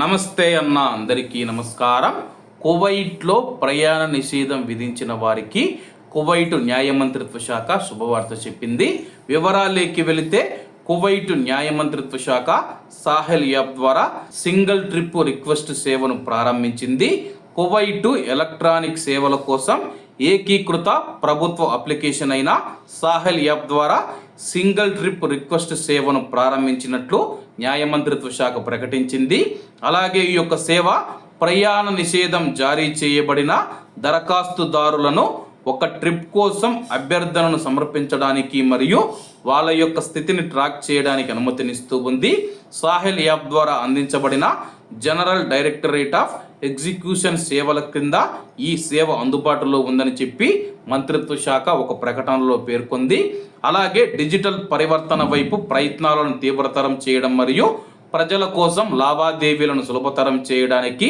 నమస్తే అన్న అందరికీ నమస్కారం. కువైట్లో ప్రయాణ నిషేధం విధించిన వారికి కువైటు న్యాయ మంత్రిత్వ శాఖ శుభవార్త చెప్పింది. వివరాలేకి వెళితే కువైటు న్యాయ మంత్రిత్వ శాఖ సాహెల్ యాప్ ద్వారా సింగిల్ ట్రిప్ రిక్వెస్ట్ సేవను ప్రారంభించింది. కువైటు ఎలక్ట్రానిక్ సేవల కోసం ఏకీకృత ప్రభుత్వ అప్లికేషన్ అయిన సాహెల్ యాప్ ద్వారా సింగిల్ ట్రిప్ రిక్వెస్ట్ సేవను ప్రారంభించినట్లు న్యాయమంత్రిత్వ శాఖ ప్రకటించింది. అలాగే ఈ యొక్క సేవ ప్రయాణ నిషేధం జారీ చేయబడిన దరఖాస్తుదారులను ఒక ట్రిప్ కోసం అభ్యర్థనను సమర్పించడానికి మరియు వాళ్ళ యొక్క స్థితిని ట్రాక్ చేయడానికి అనుమతినిస్తూ ఉంది. సాహిల్ యాప్ ద్వారా అందించబడిన జనరల్ డైరెక్టరేట్ ఆఫ్ ఎగ్జిక్యూషన్ సేవల క్రింద ఈ సేవ అందుబాటులో ఉందని చెప్పి మంత్రిత్వ శాఖ ఒక ప్రకటనలో పేర్కొంది. అలాగే డిజిటల్ పరివర్తన వైపు ప్రయత్నాలను తీవ్రతరం చేయడం మరియు ప్రజల కోసం లావాదేవీలను సులభతరం చేయడానికి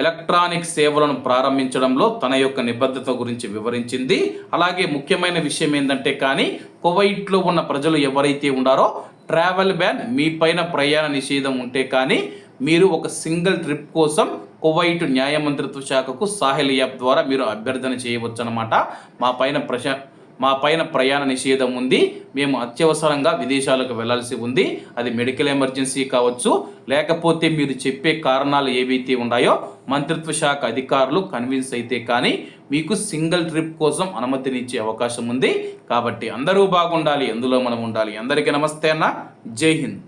ఎలక్ట్రానిక్ సేవలను ప్రారంభించడంలో తన యొక్క నిబద్ధత గురించి వివరించింది. అలాగే ముఖ్యమైన విషయం ఏంటంటే కానీ కువైట్లో ఉన్న ప్రజలు ఎవరైతే ఉన్నారో ట్రావెల్ బ్యాన్ మీ పైన ప్రయాణ నిషేధం ఉంటే కానీ మీరు ఒక సింగిల్ ట్రిప్ కోసం కువైట్ న్యాయ మంత్రిత్వ శాఖకు సాహెల్ యాప్ ద్వారా మీరు అభ్యర్థన చేయవచ్చు అనమాట మా పైన ప్రశా మా పైన ప్రయాణ నిషేధం ఉంది. మేము అత్యవసరంగా విదేశాలకు వెళ్ళాల్సి ఉంది. అది మెడికల్ ఎమర్జెన్సీ కావచ్చు. లేకపోతే మీరు చెప్పే కారణాలు ఏవైతే ఉన్నాయో మంత్రిత్వ శాఖ అధికారులు కన్విన్స్ అయితే కానీ మీకు సింగిల్ ట్రిప్ కోసం అనుమతినిచ్చే అవకాశం ఉంది. కాబట్టి అందరూ బాగుండాలి. ఎందులో మనం ఉండాలి. అందరికీ నమస్తే అన్న. జై హింద్.